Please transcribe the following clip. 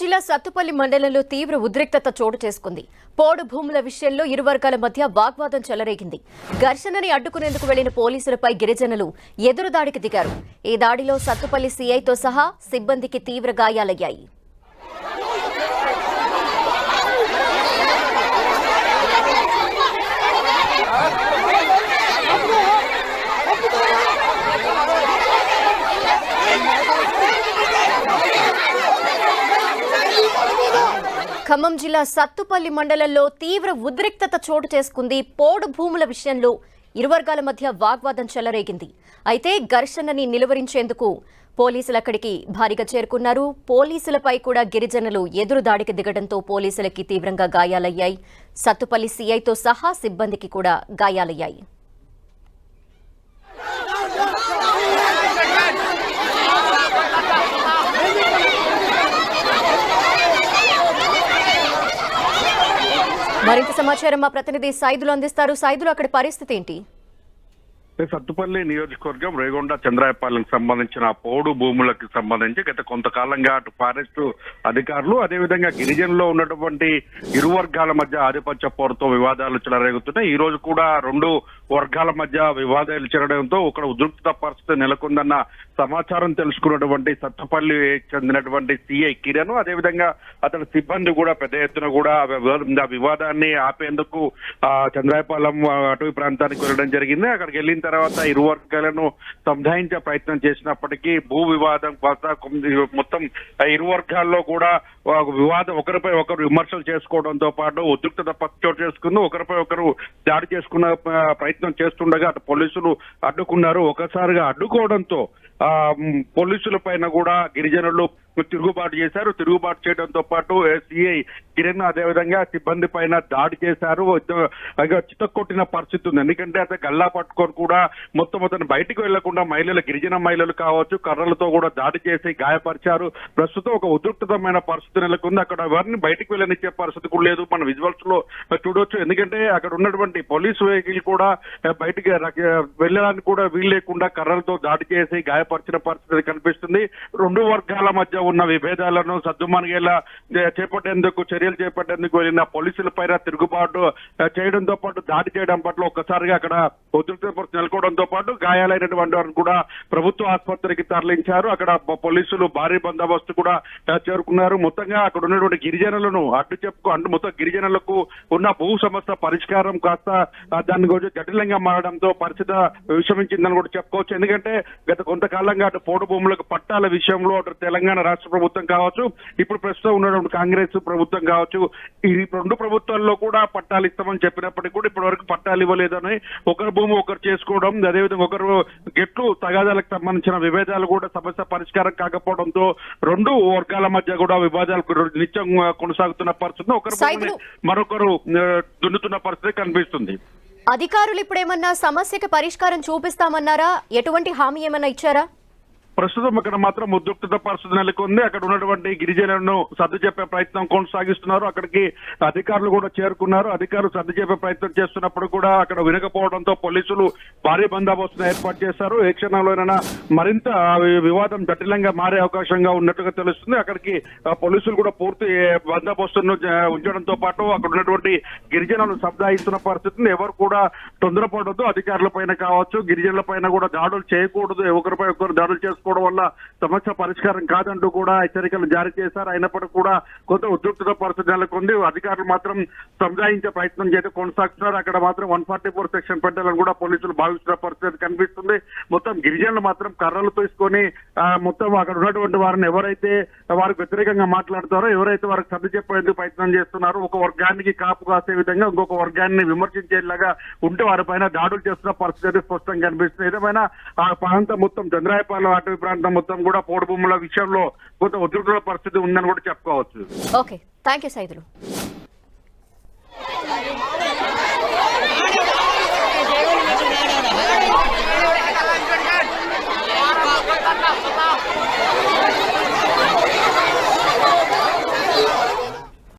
జిల్లా సత్తుపల్లి మండలంలో తీవ్ర ఉద్రిక్తత చోటు చేసుకుంది. పోడు భూముల విషయంలో ఇరు వర్గాల మధ్య వాగ్వాదం చెలరేగింది. ఘర్షణని అడ్డుకునేందుకు వెళ్ళిన పోలీసులపై గిరిజనులు ఎదురుదాడికి దిగారు. ఈ దాడిలో సత్తుపల్లి సీఐతో సహా సిబ్బందికి తీవ్ర గాయాలయ్యాయి. ఖమ్మం జిల్లా సత్తుపల్లి మండలంలో తీవ్ర ఉద్రిక్తత చోటు చేసుకుంది పోడు భూముల విషయంలో. ఇరువర్గాల మధ్య వాగ్వాదం చెలరేగింది. అయితే ఘర్షణని నిలువరించేందుకు పోలీసులు అక్కడికి భారీగా చేరుకున్నారు. పోలీసులపై కూడా గిరిజనులు ఎదురు దాడికి దిగడంతో పోలీసులకి తీవ్రంగా గాయాలయ్యాయి. సత్తుపల్లి సీఐతో సహా సిబ్బందికి కూడా గాయాలయ్యాయి. మరింత సమాచారం మా ప్రతినిధి సైదులు అందిస్తారు. సైదులు అక్కడ పరిస్థితి ఏంటి? సత్తుపల్లి నియోజకవర్గం రేగొండ చంద్రాయపాలెంకి సంబంధించిన పోడు భూములకు సంబంధించి గత కొంతకాలంగా అటు ఫారెస్ట్ అధికారులు అదేవిధంగా గిరిజనులో ఉన్నటువంటి ఇరు వర్గాల మధ్య ఆధిపత్య పోరుతో వివాదాలు చెలరేగుతున్నాయి. ఈ రోజు కూడా రెండు వర్గాల మధ్య వివాదాలు చెరడంతో ఒక ఉద్రిక్త పరిస్థితి నెలకొందన్న సమాచారం తెలుసుకున్నటువంటి సత్తుపల్లి చెందినటువంటి సిఐ కిరణ్ అదేవిధంగా అతని సిబ్బంది కూడా పెద్ద ఎత్తున కూడా వివాదాన్ని ఆపేందుకు ఆ చంద్రాయపాలెం అటవీ ప్రాంతానికి వెళ్ళడం జరిగింది. అక్కడికి వెళ్ళిన తర్వాత ఇరు వర్గాలను సంధాయించే ప్రయత్నం చేసినప్పటికీ భూ వివాదం కొత్త మొత్తం ఇరు వర్గాల్లో కూడా వివాదం ఒకరిపై ఒకరు విమర్శలు చేసుకోవడంతో పాటు ఉద్రిక్తత ప- చోటు చేసుకుని ఒకరిపై ఒకరు దాడి చేసుకున్న ప్రయత్నం చేస్తుండగా అటు పోలీసులు అడ్డుకున్నారు. ఒకసారిగా అడ్డుకోవడంతో ఆ పోలీసుల పైన కూడా గిరిజనులు తిరుగుబాటు చేశారు. తిరుగుబాటు చేయడంతో పాటు సిఐ కిరణ్ అదేవిధంగా సిబ్బంది పైన దాడి చేశారు. చితక్కొట్టిన పరిస్థితి ఉంది. ఎందుకంటే అతను గల్లా పట్టుకొని కూడా మొత్తం అతను బయటికి వెళ్ళకుండా మహిళలు గిరిజన మహిళలు కావచ్చు కర్రలతో కూడా దాడి చేసి గాయపరిచారు. ప్రస్తుతం ఒక ఉద్రిక్తమైన పరిస్థితి నెలకొంది. అక్కడ ఎవరిని బయటికి వెళ్ళనిచ్చే పరిస్థితి కూడా లేదు. మన విజువల్స్లో చూడొచ్చు. ఎందుకంటే అక్కడ ఉన్నటువంటి పోలీసు వెహికల్ కూడా ఆ, బయటికి వెళ్ళడానికి కూడా వీలు లేకుండా కర్రలతో దాడి చేసి గాయపరిచిన పరిస్థితి కనిపిస్తుంది. రెండు వర్గాల మధ్య ఉన్న విభేదాలను సద్దుమణిగేలా చేపట్టేందుకు చర్యలు చేపట్టేందుకు వెళ్ళిన పోలీసుల పైన తిరుగుబాటు చేయడంతో పాటు దాడి చేయడం పట్ల ఒక్కసారిగా అక్కడ ఉధృత నెలకోవడంతో పాటు గాయాలైనటువంటి వారిని కూడా ప్రభుత్వ ఆసుపత్రికి తరలించారు. అక్కడ పోలీసులు భారీ బందోబస్తు కూడా చేరుకున్నారు. మొత్తంగా అక్కడ ఉన్నటువంటి గిరిజనులను అడ్డు చెప్పుకు అంటు మొత్తం గిరిజనులకు ఉన్న భూ సమస్య పరిష్కారం కాస్త దాని గురించి జటిలంగా మారడంతో పరిస్థితి విషమించిందని కూడా చెప్పుకోవచ్చు. ఎందుకంటే గత కొంతకాలంగా అటు పోడు భూములకు పట్టాల విషయంలో అటు తెలంగాణ రాష్ట్ర ప్రభుత్వం కావచ్చు ఇప్పుడు ప్రస్తుతం ఉన్నటువంటి కాంగ్రెస్ ప్రభుత్వం కావచ్చు ఈ రెండు ప్రభుత్వాల్లో కూడా పట్టాలు ఇస్తామని చెప్పినప్పటికీ కూడా ఇప్పటి వరకు పట్టాలు ఇవ్వలేదని ఒకరి భూమి ఒకరు చేసుకోవడం అదేవిధంగా ఒకరు గెట్లు తగాదాలకు సంబంధించిన విభేదాలు కూడా సమస్య పరిష్కారం కాకపోవడంతో రెండు వర్గాల మధ్య కూడా వివాదాలు నిత్యం కొనసాగుతున్న పరిస్థితి. ఒకరి. మరొకరు దున్నుతున్న పరిస్థితి కనిపిస్తుంది. అధికారులు ఇప్పుడేమన్నా సమస్యకి పరిష్కారం చూపిస్తామన్నారా? ఎటువంటి హామీ ఏమన్నా ఇచ్చారా? ప్రస్తుతం అక్కడ మాత్రం ఉద్రిక్తత పరిస్థితి నెలకొంది. అక్కడ ఉన్నటువంటి గిరిజనులను సర్ది చెప్పే ప్రయత్నం కొనసాగిస్తున్నారు. అక్కడికి అధికారులు కూడా చేరుకున్నారు. అధికారులు సర్ది చెప్పే ప్రయత్నం చేస్తున్నప్పుడు కూడా అక్కడ వినకపోవడంతో పోలీసులు భారీ బందోబస్తును ఏర్పాటు చేశారు. ఏ క్షణంలోనైనా మరింత వివాదం జటిలంగా మారే అవకాశంగా ఉన్నట్టుగా తెలుస్తుంది. అక్కడికి పోలీసులు కూడా పూర్తి బందోబస్తును ఉంచడంతో పాటు అక్కడ ఉన్నటువంటి గిరిజనులు శబ్దాయిస్తున్న పరిస్థితిని ఎవరు కూడా తొందరపడద్దు. అధికారుల పైన కావచ్చు గిరిజనుల పైన కూడా దాడులు చేయకూడదు. ఒకరిపై ఒకరు దాడులు చేసుకోవడం వల్ల సమస్య పరిష్కారం కాదంటూ కూడా హెచ్చరికలు జారీ చేశారు. అయినప్పటికీ కూడా కొంత ఉద్రిక్తత పరిస్థితి నెలకొంది. అధికారులు మాత్రం సంజాయించే ప్రయత్నం చేసి కొనసాగుతున్నారు. అక్కడ మాత్రం వన్ ఫార్టీ ఫోర్ సెక్షన్ పెట్టాలని కూడా పోలీసులు భావిస్తున్న పరిస్థితి కనిపిస్తుంది. మొత్తం గిరిజనులు మాత్రం కర్రలు తీసుకొని మొత్తం అక్కడ ఉన్నటువంటి వారిని ఎవరైతే వారికి వ్యతిరేకంగా మాట్లాడతారో ఎవరైతే వారికి సర్ది చెప్పేందుకు ప్రయత్నం చేస్తున్నారో ఒక వర్గానికి కాపు కాసే విధంగా ఇంకొక వర్గాన్ని విమర్శించేలాగా ఉంటే వారిపైన దాడులు చేస్తున్న పరిస్థితి స్పష్టంగా కనిపిస్తుంది. ఏదేమైనా ఆ ప్రాంతం మొత్తం చంద్రాయపాలెం అటవీ ప్రాంతం మొత్తం కూడా పోడు భూముల విషయంలో కొంత ఉద్రిక్తుల పరిస్థితి ఉందని కూడా చెప్పుకోవచ్చు. ఓకే. Thank you Saidulu.